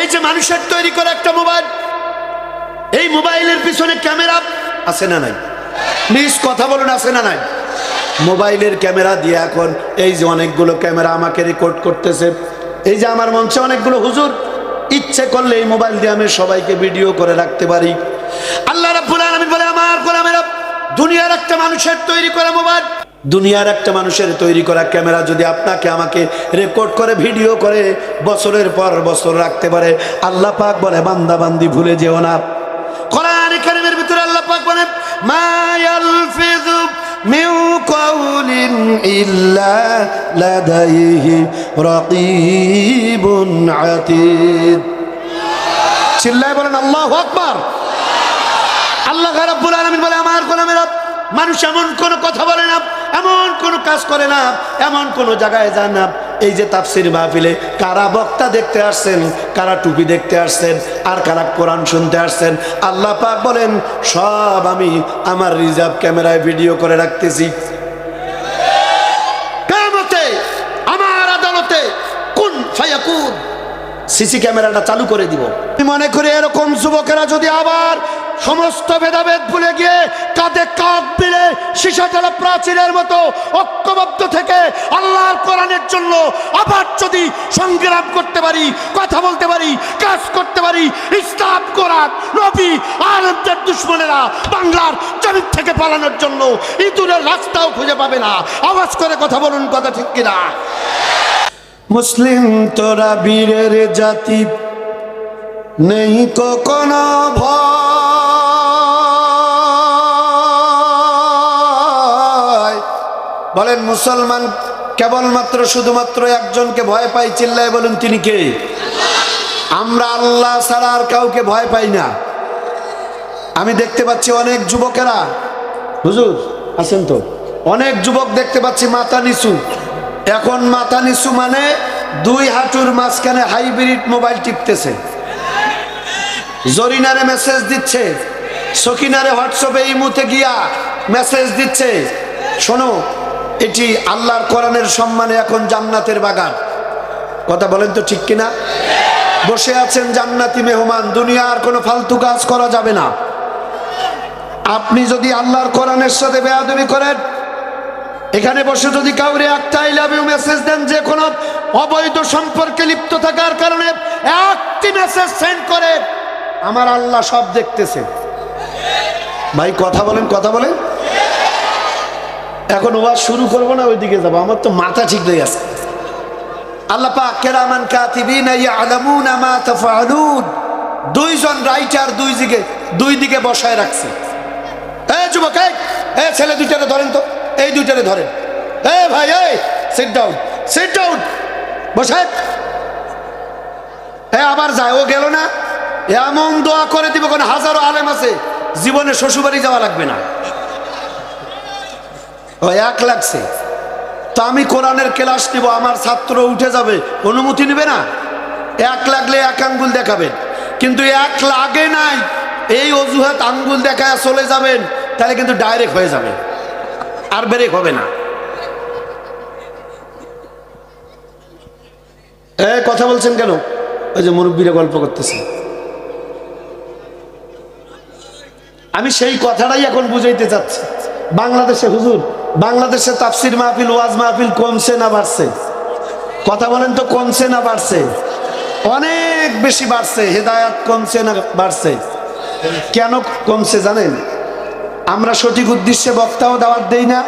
এই যে মানুষের তৈরি করা একটা মোবাইল, এই মোবাইলের পিছনে ক্যামেরা আছে না নাই? প্লিজ কথা বলুন, আছে না নাই? মোবাইলের ক্যামেরা দিয়ে এখন এই যে অনেকগুলো ক্যামেরা আমাকে রেকর্ড করতেছে। এই যে আমার মঞ্চে অনেকগুলো হুজুর, ইচ্ছে করলে এই মোবাইল দিয়ে আমি সবাইকে ভিডিও করে রাখতে পারি। আল্লাহ রাব্বুল আলামিন বলে, আমার কোরআনের দুনিয়ার একটা মানুষের তৈরি করা মোবাইল দুনিয়ার একটা মানুষের তৈরি করা ক্যামেরা যদি আপনাকে আমাকে রেকর্ড করে ভিডিও করে, বছরের পর বছর রাখতে পারে, আল্লাহ পাক বলে, বান্দা বান্দি ভুলে যেও না। কোরআন কারিমের ভিতরে আল্লাহ পাক বলেন মা ইয়ালফিযু মিন কাউলিন ইল্লা লাদাইহি রাকীবুন আতীদ। চিল্লায় বলেন, আল্লাহু আকবার। আল্লাহ রাব্বুল আলামিন বলে, আমার গোলামেরা মানুষ এমন কোন কথা বলে না, এমন কোন কাজ করে না, এমন কোন জায়গায় যায় না। এই যে তাফসির মাহফিলে কারা বক্তা দেখতে আসছেন, কারা টুপি দেখতে আসছেন, আর কারা কোরআন শুনতে আসছেন, আল্লাহ পাক বলেন, সব আমি আমার রিজার্ভ ক্যামেরায় ভিডিও করে রাখতেছি। আমার আদালতে কোন সিসি ক্যামেরাটা চালু করে দিব। মনে করি এরকম যুবকেরা যদি আবার সমস্ত ভেদাভেদ ভুলে গিয়ে কাঁধে কাঁধ মিলে শিশাতলা প্রাচীরের মতো ঐক্যবদ্ধ থেকে আল্লাহর কোরআনের জন্য আবার যদি সংগ্রাম করতে পারি, কথা বলতে পারি, কাজ করতে পারি, ইসলাম, কোরআন, নবী, আলমদের দুশ্মনেরা বাংলার জমিন থেকে পালানোর জন্য ইঁদুরের রাস্তাও খুঁজে পাবে না। আওয়াজ করে কথা বলুন, কথা ঠিক কিনা? মুসলিম তোরা বীরের জাতি, নেই কখনো ভয়। বলেন, মুসলমান কেবলমাত্র শুধুমাত্র একজনকে ভয় পাই চিল্লায় বলুন, তিনি কে? আমরা আল্লাহ ছাড়া আর কাউকে ভয় পাই না। আমি দেখতে পাচ্ছি অনেক যুবকেরা, হুজুর আছেন তো। অনেক যুবক দেখতে পাচ্ছি, মাথা নিচু। এখন মাথা নিচু মানে দুই হাঁটুর মাঝখানে হাইব্রিড মোবাইল টিপতেছে। জরিনারে মেসেজ দিচ্ছে সকিনারে হোয়াটসঅ্যাপে এই মুহূর্তে গিয়া মেসেজ দিচ্ছে। শোনো এটি আল্লাহর কোরআনের সম্মানে এখন জান্নাতের বাগান। কথা বলেন তো ঠিক কিনা? বসে আছেন জান্নাতি মেহমান, দুনিয়ার কোনো ফালতু কাজ করা যাবে না। আপনি যদি আল্লাহর কোরআনের সাথে বেয়াদবি করেন, এখানে বসে যদি কাউরে একটা আই লাভ ইউ মেসেজ দেন যে কোনো অবৈধ সম্পর্কে লিপ্ত থাকার কারণে একটি মেসেজ সেন্ড করে, আমার আল্লাহ সব দেখতেছে। ভাই, কথা বলেন কথা বলেন। এখন ওয়াজ শুরু করব না, ওইদিকে যাব। আমার তো মাথা ঠিক হয়ে গেছে। দুইজন দুই দিকে দুই দিকে বসায় রাখছে। ছেলে ধরেন তো। এই ধরেন। ভাই সিট সিট আবার যায়, ও গেল না। এমন দোয়া করে দিব, কোন হাজারো আলেম আছে। জীবনে শ্বশুরবাড়ি যাওয়া লাগবে না। এক লাগছে। তো আমি কোরআনের ক্লাস নিব, আমার ছাত্র উঠে যাবে, অনুমতি নেবে না? এক লাগলে এক আঙ্গুল দেখাবেন। কিন্তু এক লাগে নাই, এই অজুহাত আঙ্গুল দেখায় চলে যাবেন, তাহলে কিন্তু ডাইরেক্ট হয়ে যাবে। আর ব্রেক হবে না। এ, কথা বলছেন কেন? ওই যে মুরব্বীরা গল্প করতেছে। আমি সেই কথাটাই এখন বুঝাইতে চাচ্ছি। বাংলাদেশে হুজুর বাংলাদেশে তাফসির মাহফিল, ওয়াজ মাহফিল কমছে না বাড়ছে? কথা বলেন তো, কমছে না বাড়ছে? অনেক বেশি বাড়ছে, হেদায়াত কমছে না বাড়ছে? কেন কমছে জানেন? আমরা সঠিক উদ্দেশ্যে বক্তাও দাওয়াত দেই না,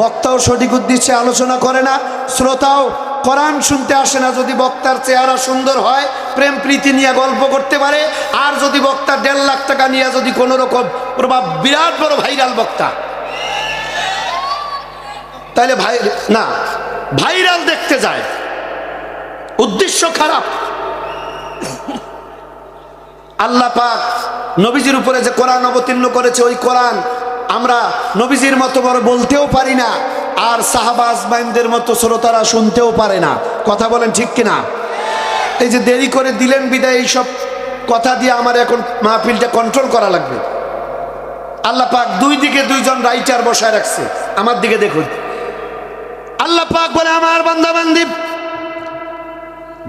বক্তাও সঠিক উদ্দেশ্যে আলোচনা করে না, শ্রোতাও কোরআন শুনতে আসে না, যদি বক্তার চেহারা সুন্দর হয়, প্রেম প্রীতি নিয়ে গল্প করতে পারে, আর যদি বক্তা দেড় লাখ টাকা নিয়ে যদি কোনো রকম প্রভাব, বিরাট বড় ভাইরাল বক্তা। তাহলে ভাই, না, ভাইরাল দেখতে যায়। উদ্দেশ্য খারাপ। আল্লাহ পাক নবীজির উপরে যে কোরআন অবতীর্ণ করেছে, ওই কোরআন আমরা নবীজির মতো বড় বলতেও পারি না, আর সাহাবাজ বাইনদের মতো শ্রোতারা শুনতেও পারে না। কথা বলেন ঠিক কিনা? এই যে দেরি করে দিলেন বিদায়, এইসব কথা দিয়ে আমার এখন মাহফিলটা কন্ট্রোল করা লাগবে। আল্লাহ পাক দুই দিকে দুইজন রাইটার বসায় রাখছে। আমার দিকে দেখুন। আল্লাহ পাক বলে, আমার বান্দা বান্দি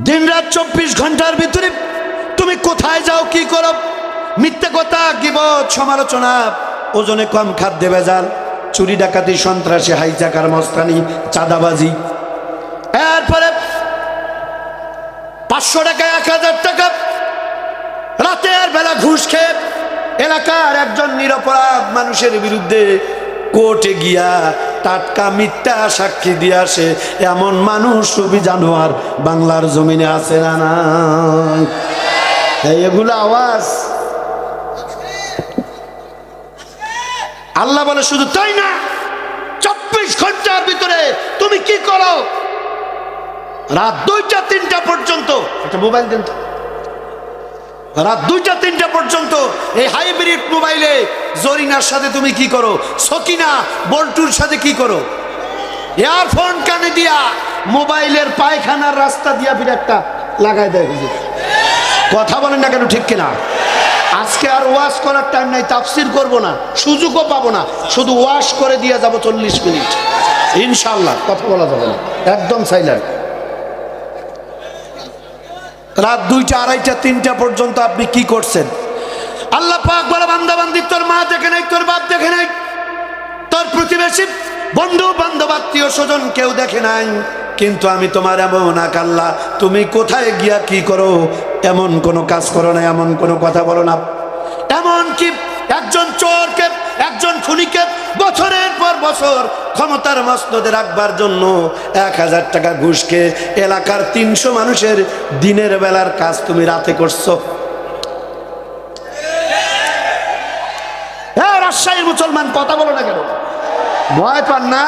দিন রাত চব্বিশ ঘণ্টার ভিতরে তুমি কোথায় যাও, কি করো? মিথ্যে কথা, গিবত, সমালোচনা, ওজনে কম খাদ্যে ভেজাল, চুরি ডাকাতি, সন্ত্রাসী, হাইজাকার, মস্তানি, চাঁদাবাজি। এরপরে পাঁচশো টাকা এক হাজার টাকা, রাতের বেলা ঘুষ খেয়ে এলাকার একজন নিরপরাধ মানুষের বিরুদ্ধে কোর্টে গিয়া টাটকা মিথ্যা সাক্ষী দিয়ে আসে। এমন মানুষ রবি জানোয়ার বাংলার জমিনে আছে না না এগুলো আওয়াজ। আল্লাহ বলে শুধু তাই না, চব্বিশ ঘণ্টার ভিতরে তুমি কি করো? রাত দুইটা, তিনটা পর্যন্ত, একটা মোবাইল দেন রাত দুইটা, তিনটা পর্যন্ত এই হাইব্রিড মোবাইলে জরিনার সাথে তুমি কি করো? সকিনা, বল্টুর সাথে কি করো? এয়ারফোন কানে দিয়া মোবাইলের পায়খানার রাস্তা দিয়া একটা লাগাই দেয়। কথা বলেন না কেন, ঠিক কিনা? আজকে আর ওয়াশ করার টাইম নাই, তাফসির করব না, সুযোগও পাবো না, শুধু ওয়াশ করে দিয়ে যাব চল্লিশ মিনিট। ইনশাল্লাহ কথা বলা যাবে না, একদম সাইলেন্ট রাত দুইটা, আড়াইটা, তিনটা পর্যন্ত আপনি কি করছেন? আল্লাহ পাক বলে, বান্দা বান্দি, তোর মা দেখে নাই, তোর বাপ দেখে নাই, তোর প্রতিবেশী বন্ধু, বান্ধব, আত্মীয় স্বজন কেউ দেখে নাই, কিন্তু আমি তোমার এমন এক আল্লাহ, তুমি কোথায় গিয়া কি করো? এমন কোনো কাজ করো না, এমন কোনো কথা বলো না। এমন কি একজন চোরকে, একজন খুনিকে বছরের পর বছর ক্ষমতার মসনদে রাখবার জন্য এক হাজার টাকা ঘুষকে এলাকার তিনশো মানুষের দিনের বেলার কাজ তুমি রাতে করছ? মুসলমান কথা বলো না কেন? ভয় পান না?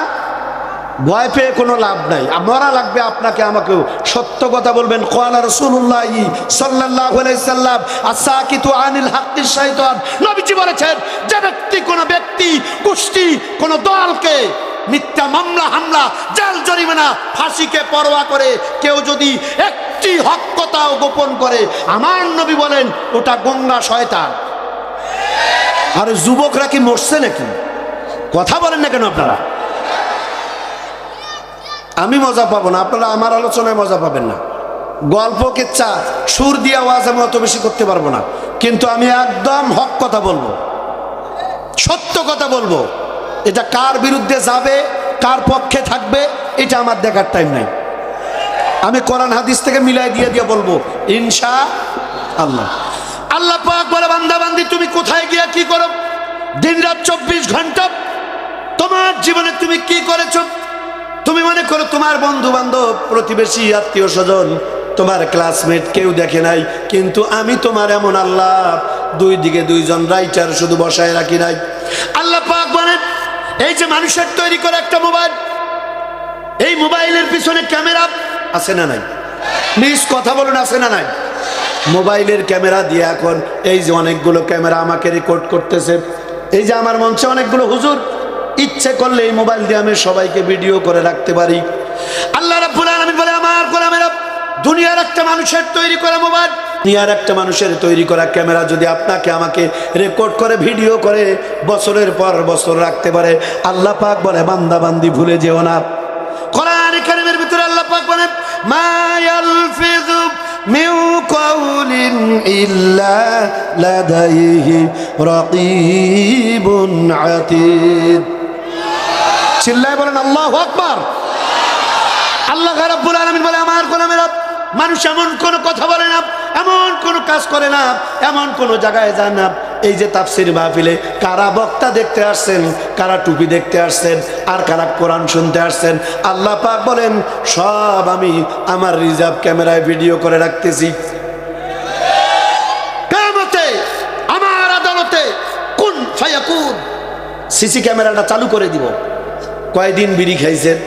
ভয় পেয়ে কোনো লাভ নাই। মরা লাগবে আপনাকে, আমাকেও। সত্য কথা বলবেন, কোয়ালা রসুল্লাহ সাল্লাহ সাল্লাম আসা কিন্তু আনিল হাক্কির শাহিদান নবীজি বলেছেন, যে ব্যক্তি, কোনো ব্যক্তি, গোষ্ঠী, কোনো দলকে মিথ্যা মামলা, হামলা, জাল, জরিমানা, ফাঁসিকে পরোয়া করে, কেউ যদি একটি হক কথাও গোপন করে, আমার নবী বলেন, ওটা গঙ্গা শয়তান। আর যুবকরা কি মরছে নাকি? কথা বলেন না কেন আপনারা? আমি মজা পাবো না, আপনারা আমার আলোচনায় মজা পাবেন না। গল্প, কেচ্ছা, সুর দিয়ে আওয়াজ আমি অত বেশি করতে পারব না। কিন্তু আমি একদম হক কথা বলব। সত্য কথা বলব। এটা কার বিরুদ্ধে যাবে, কার পক্ষে থাকবে, এটা আমার দেখার টাইম নাই। আমি কোরআন, হাদিস থেকে মিলাই দিয়ে দিয়ে বলব, ইনশা আল্লাহ। বলে, বান্দা, বান্দি, তুমি কোথায় গিয়া কি করো? দিন রাত চব্বিশ ঘণ্টা তোমার জীবনে তুমি কি করেছ? তুমি মনে করো তোমার বন্ধু বান্ধব প্রতিবেশী, আত্মীয় স্বজন, তোমার ক্লাসমেট কেউ দেখে নাই, কিন্তু আমি তোমার এমন আল্লাহ। দুই দিকে দুইজন রাইটার শুধু বসায় রাখি নাই। আল্লাহ পাক বলেন, এই যে মানুষের তৈরি করে একটা মোবাইল, এই মোবাইলের পিছনে ক্যামেরা আছে না নাই? প্লিজ কথা বলুন, আছে না নাই? মোবাইলের ক্যামেরা দিয়ে এখন এই যে অনেকগুলো ক্যামেরা আমাকে রেকর্ড করতেছে। এই যে আমার মঞ্চে অনেকগুলো হুজুর, ইচ্ছে করলে এই মোবাইল দিয়ে আমি সবাইকে ভিডিও করে রাখতে পারি। আল্লাহ আলামিন বলে, আমার দুনিয়ার একটা মানুষের তৈরি করা মোবাইল, দুনিয়ার একটা মানুষের তৈরি করা ক্যামেরা যদি আপনাকে আমাকে রেকর্ড করে ভিডিও করে, বছরের পর বছর রাখতে পারে। আল্লাহ পাক বলে, বান্দা বান্দি ভুলে যেও না। কোরআন কারিমের ভিতরে আল্লাহ পাক বলেন, মা ইয়ালফিযু মিন قول إلا لديه رقيب عتيد চিল্লায় বলেন, আল্লাহ আকবার। আল্লাহ রাব্বুল আলামিন বলে, আমার গোলামেরা মানুষ এমন কোনো কথা বলে না, এমন কোনো কাজ করে না, এমন কোনো জায়গায় যায় না। এই যে তাফসির মাহফিলে কারা বক্তা দেখতে আসছেন, কারা টুপি দেখতে আসছেন, আর কারা কোরআন শুনতে আসছেন, আল্লাহ পাক বলেন, সব আমি আমার রিজার্ভ ক্যামেরায় ভিডিও করে রাখতেছি। আমার আদালতে কোন সিসি ক্যামেরাটা চালু করে দিব। কয়দিন বিড়ি খাইছেন?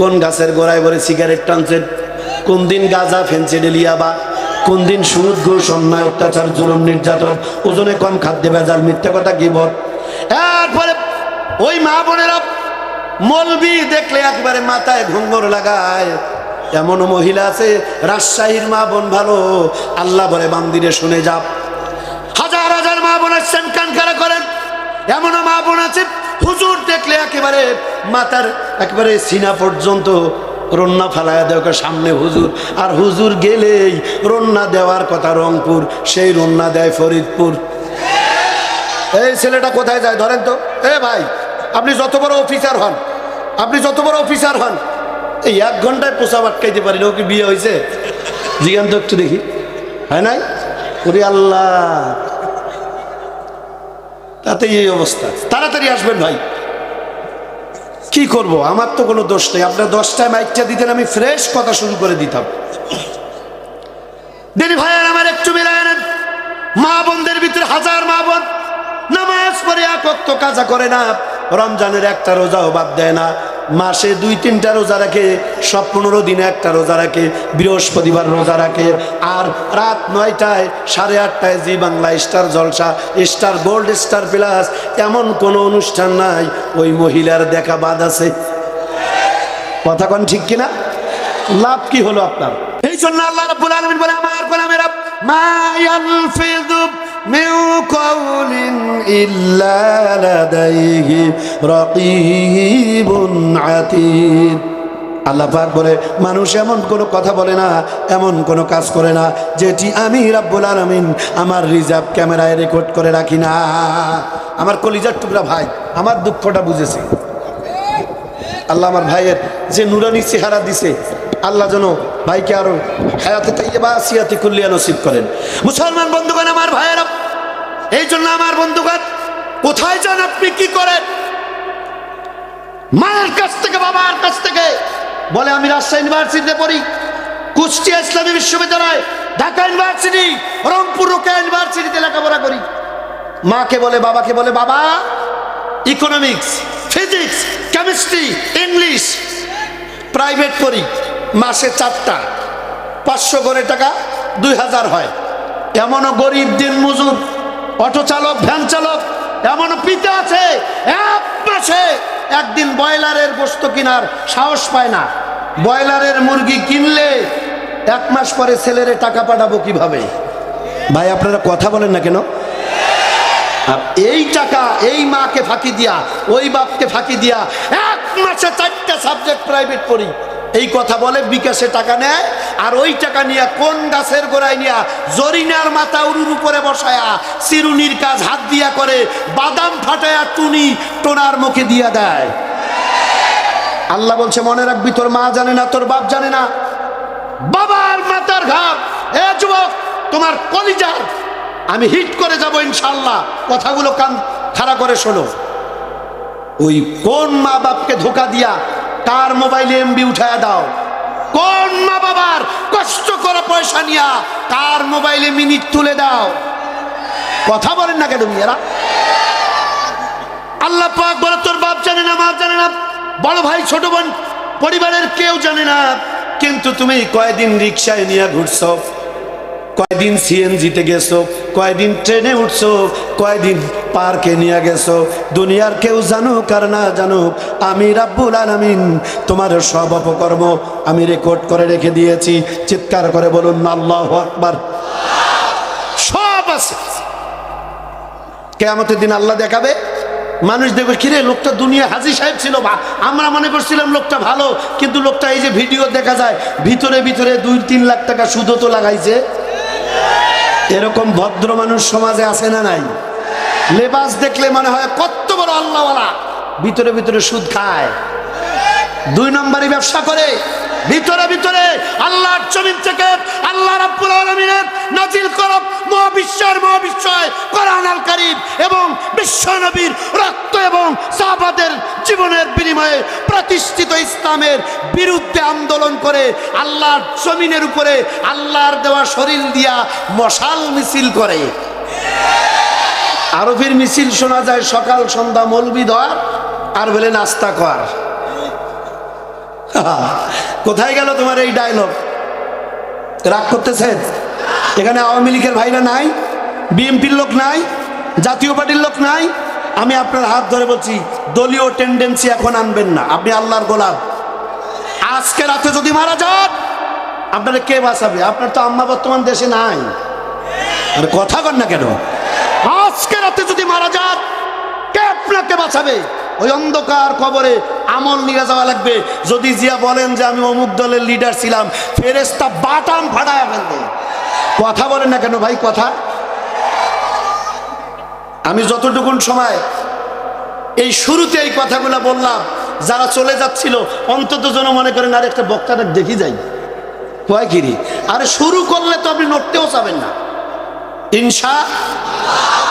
কোন গাছের গোড়ায় ভরে সিগারেট টানছেন? কোন দিন গাঁজা ফেনছে ডেলিয়াবা কোন দিন সুদ, ঘুষ, অন্যায়, অত্যাচার, জুলুম, নির্যাতন, ওজনে কম, খাদ্যে ভেজাল, মিথ্যা কথা গিবত এরপরে ওই মা বোনেরা মলবি দেখলে একবারে মাথায় ঘুঙ্গর লাগায়। এমনও মহিলা আছে, রাজশাহীর মা বোন ভালো, আল্লাহ বলে বান্দিরে শুনে যাপ হাজার হাজার মা বোন আসছেন কান খাড়া করেন। এমনও মা বোন আছে, হুজুর দেখলে একেবারে মাথার, একেবারে সিনা পর্যন্ত রন্না ফালায়া দেওয়া সামনে হুজুর। আর হুজুর গেলেই রন্না দেওয়ার কথা রংপুর, সেই রন্না দেয় ফরিদপুর। এই ছেলেটা কোথায় যায় ধরেন তো? এ ভাই, আপনি যত বড় অফিসার হন, আপনি যত বড় অফিসার হন, এই এক ঘন্টায় পোষা আটকাইতে পারি ও কি বিয়ে হয়েছে জিজ্ঞান তো একটু দেখি। হয় নাই? ওরে আল্লাহ। তাতে এই অবস্থা। তাড়াতাড়ি আসবেন ভাই। কি করব? আমার তো কোনো দোষ নেই। আপনার দশটায় মাইকটা দিতেন, আমি ফ্রেশ কথা শুরু করে দিতাম। দিদি ভাইয়ের আমার একটু মিলায় নেন। মা বোনদের ভিতরে হাজার মা বোন। নামাজ পড়ে একত্র কাজা করে না। রমজানের একটা রোজাও বাদ দেয় না। মাসে দুই, তিনটা রোজা রাখে, সব পনেরো দিনে একটা রোজা রাখে, বৃহস্পতিবার রোজা রাখে। আর রাত নয়টায়, সাড়ে আটটায় Zee Bangla Star Jalsha, Star Gold Star Plus, এমন কোনো অনুষ্ঠান নাই, ওই মহিলার দেখা বাদ আছে। কথা কন ঠিক কিনা? লাভ কি হলো আপনার? এই জন্য আল্লাহ রাব্বুল আলামিন বলে, আমার গোলামেরা মা মিন কাউলিন ইল্লা লাদাইহি রাকীবুন আতীদ আল্লাহ পাক বলে, মানুষ এমন কোনো কথা বলে না, এমন কোনো কাজ করে না, যেটি আমি রাব্বুল আলামিন আমার রিজার্ভ ক্যামেরায় রেকর্ড করে রাখি না। আমার কলিজার টুকরা ভাই, আমার দুঃখটা বুঝেছে। আল্লাহ আমার ভাইয়ের যে নুরানি চেহারা দিছে, আল্লাহ যেন ভাইকে আরও হায়াতে তাইবা সিয়াতে কুল্লিয়া নসিব করেন। মুসলমান বন্ধুগণ, আমার ভাইয়েরা, এই জন্য আমার বন্ধুগণ, কোথায় যান আপনি, কি করেন? মায়ের কাছ থেকে, বাবার কাছ থেকে, বলে আমি রাজশাহী ইউনিভার্সিটিতে পড়ি। কুষ্টিয়া ইসলামী বিশ্ববিদ্যালয়, ঢাকা ইউনিভার্সিটি, রংপুর রোকা ইউনিভার্সিটিতে লেখাপড়া করি। মাকে বলে, বাবাকে বলে, বাবা economics physics chemistry English private পড়ি। মাসে চারটা। পাঁচশো করে টাকা দুই হাজার হয়। এমনও গরিব দিন মজুর, অটো চালক, ভ্যান চালক, এমনও পিতা আছে, এক মাসে একদিন ব্রয়লারের বস্তু কেনার সাহস পায় না। ব্রয়লারের মুরগি কিনলে এক মাস পরে ছেলেরে টাকা পাঠাবো কীভাবে? ভাই, আপনারা কথা বলেন না কেন? এই টাকা এই মাকে ফাঁকি দিয়া, ওই বাপকে ফাঁকি দিয়া এক মাসে চারটা সাবজেক্ট প্রাইভেট পড়ি। এই কথা বলে, বিকাশে টাকা নেয়, আর ওই টাকা নিয়ে কোন গাছের গোড়ায় নিয়া জরিনার মাথা উরুর উপরে বসায়া চিরুনির কাজ হাত দিয়া করে, বাদাম ফাটায়া টুনি টোনার মুখে দিয়া দেয়। আল্লাহ বলছে, মনে রাখবি, তোর মা জানে না, তোর বাপ জানে না। বাবার মাথার ঘাম। এ যুবক, তোমার কলিজার আমি হিট করে যাব ইনশাল্লাহ কথাগুলো কান খাড়া করে শোনো। ওই কোন মা বাপকে ধোকা দিয়া কার মোবাইলে এমবি উঠায় দাও। কোন মা বাবার কষ্ট করে পয়সা নিয়া তার মোবাইলে মিনিট তুলে দাও। কথা বলেন না কেন এরা আল্লাহ পাক বলে, তোর বাপ জানে না, মা জানে না, বড় ভাই, ছোট বোন, পরিবারের কেউ জানে না, কিন্তু তুমি কয়দিন রিক্সায় নিয়ে ঘুরছো? কয়দিন সিএনজিতে গেছো? কয়দিন ট্রেনে উঠছো? কয়দিন পার্কে নিয়ে গেছো? দুনিয়ার কেউ জানুক আর না জানুক, আমি রাব্বুল আলামিন তোমার সব অপকর্ম আমি রেকর্ড করে রেখে দিয়েছি। চিৎকার করে বলুন, আল্লাহ আকবার। সব আছে। কেয়ামতের দিন আল্লাহ দেখাবে। মানুষ দেখবে, কিরে, লোকটা দুনিয়া হাজি সাহেব ছিল বা, আমরা মনে করছিলাম লোকটা ভালো, কিন্তু লোকটা এই যে ভিডিও দেখা যায়, ভিতরে ভিতরে দুই তিন লাখ টাকা সুদও তো লাগাইছে। এরকম ভদ্র মানুষ সমাজে আছে না নাই? লেবাস দেখলে মনে হয় কত বড় আল্লাহওয়ালা। ভিতরে ভিতরে সুদ খায়। দুই নম্বরই ব্যবসা করে। ভিতরে ভিতরে। আল্লাহর জমিন থেকে আল্লাহ রাব্বুল আলামিনের নাজিল করব মহাবিশ্বের মহাবিশ্বয় কোরআন আল কারীম এবং বিশ্ব নবীর রক্ত এবং সাহাবাদের জীবনের বিনিময়ে প্রতিষ্ঠিত ইসলামের বিরুদ্ধে আন্দোলন করে আল্লাহর জমিনের উপরে আল্লাহর দেওয়া শরীর দিয়া মশাল মিছিল করে। আরবির মিছিল শোনা যায় সকাল সন্ধ্যা মলবি ধর আর বলে নাস্তা কর। কোথায় গেল তোমার এই ডায়লগ রাগ করতেছেন এখানে আওয়ামী লীগের ভাইরা নাই, বিএনপির লোক নাই, জাতীয় পার্টির লোক নাই। আমি আপনার হাত ধরে বলছি, দলীয় টেন্ডেন্সি এখন আনবেন না। আপনি আল্লাহর গোলাপ আজকে রাতে যদি মারা যান, আপনারা কে বাঁচাবে? আপনার তো আম্মা বর্তমান দেশে নাই। আর কথা কর না কেন? আজকে রাতে যদি মারা যান, কে আপনাকে বাঁচাবে? ওই অন্ধকার কবরে আমল নিয়ে যাওয়া লাগবে। যদি জিয়া বলেন যে আমি অমুক দলের লিডার ছিলাম ফেরেস্তা বাটাম ফাটায় ফেলবে। কথা বলেন না কেন ভাই, কথা? আমি যতটুকুন সময় এই শুরুতে এই কথাগুলো বললাম, যারা চলে যাচ্ছিল, অন্তত যেন মনে করেন, আর একটা বক্তাটা দেখি যাই। কয় কিরি আরে শুরু করলে তো আপনি নড়তেও চাবেন না। ইনসা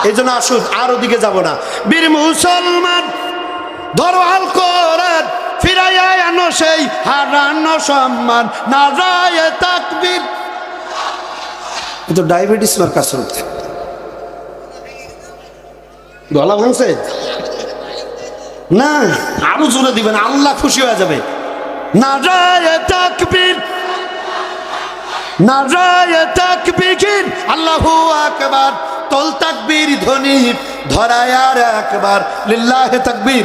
এই জন্য আসুন, আর ওদিকে যাব না। বীর মুসলমান ধরো আল কোরআন ফিরাইয়া আনো সেই হারানো সম্মান না রায় তাকবীর। এ তো ডায়াবেটিস মার কাসরত গলা ভাঙছে? না। আরও জোরে দিবেন আল্লাহ খুশি হয়ে যাবে। না রায় তাকবীর। নারায় তাকবীর। আল্লাহু আকবার। তল তাকবীর ধ্বনি ধরায় আর একবার। লিল্লাহে তাকবীর।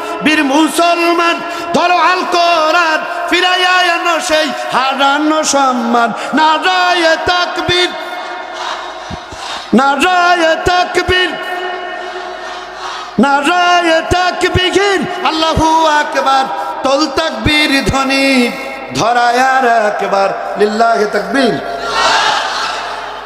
বীর মুসলমান, ধরো আল কোরআন, ফিরাইয়া এনো সেই হারানো সম্মান। নারায় তাকবীর নারায় তাকবীর নারায় তাকবীর। আল্লাহু আকবার, তল তাকবীর ধ্বনি ধরায় আর একবার, লিল্লাহে তাকবীর।